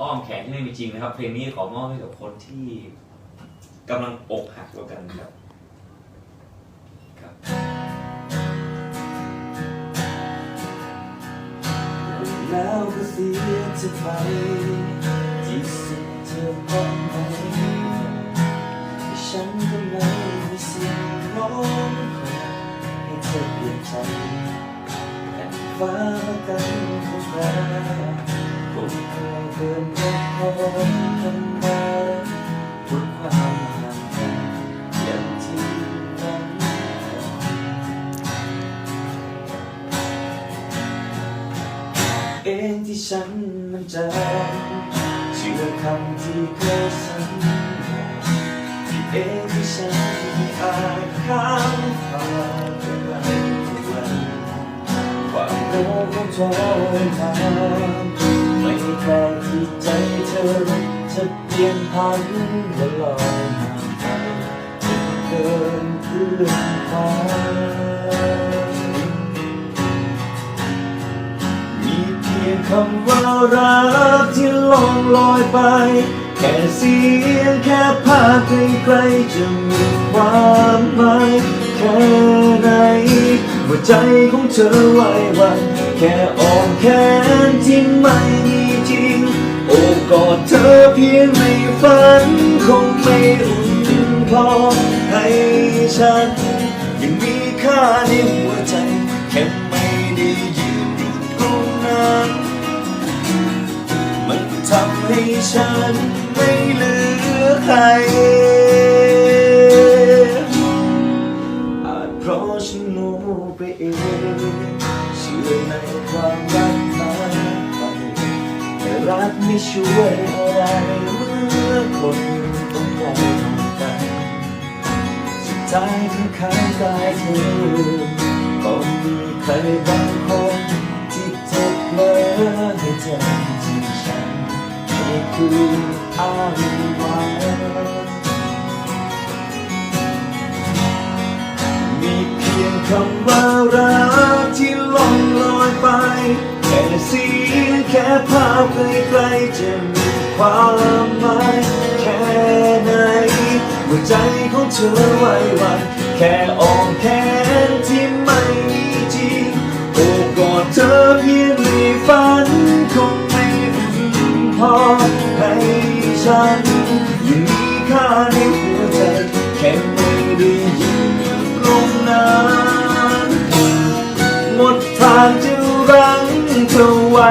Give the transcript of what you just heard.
อ้อมแขนที่ไม่มีจริงนะครับ เพลงนี้ขอมอบให้กับคนที่กำลังอกหักกันครับแล้วก็เสียจะไปที่สุดเธอพบไหมฉันก็ไม่มีสิ่งร้องขอให้เธอเปลี่ยนใจ ฟ้ากันคงแปรคงเคยเดินรบพบกันมาบนความห่างไกลอย่างที่นั้นเองที่ฉันมันจำเชื่อคำที่เคยสัญญาที่เองที่ฉันไม่อาจข้ามผ่านไปได้ทุกวัน ความโง่ของทรมานไม่แคร์ที่ใจเธอจะเปลี่ยนพันและลอยห่างไปจนเกินเพื่อนฟ้ามีเพียงคำว่ารักที่ล่องลอยไป แค่เสียงแค่ภาพไกลๆจะมีความหมาย ใจของเธอไหวหวันแค่อ้อมแขนที่ไม่มีจริง โอบกอดเธอเพียงในฝันคงไม่อุ่นพอให้ฉัน ยังมีค่าในหัวใจ แค่ไม่ได้ยืนอยู่ตรงนั้นมันทำให้ฉันไม่เหลือใคร ความรักมาไปแต่รักไม่ช่วยอะไรเมื่อคนต้องไกลกันสุดท้ายข้างข้างกายเธอก็มีใครบางคนที่เจ็บเมื่อให้เธอที่ฉันไม่คืออ้างว้มีเพียงคำว่า ภาพไกลๆจะมีความหมายแค่ไหนหัวใจของเธอไหวหวันแค่อ้อมแขนที่ไม่มีจริงโอบกอดเธอเพียงในฝันคงไม่อุ่นพอให้ฉันยังมีค่าในหัวใจแค่ไม่ได้ยืนอยู่ตรงนั้นหมดทางจะรั้งเธอไว้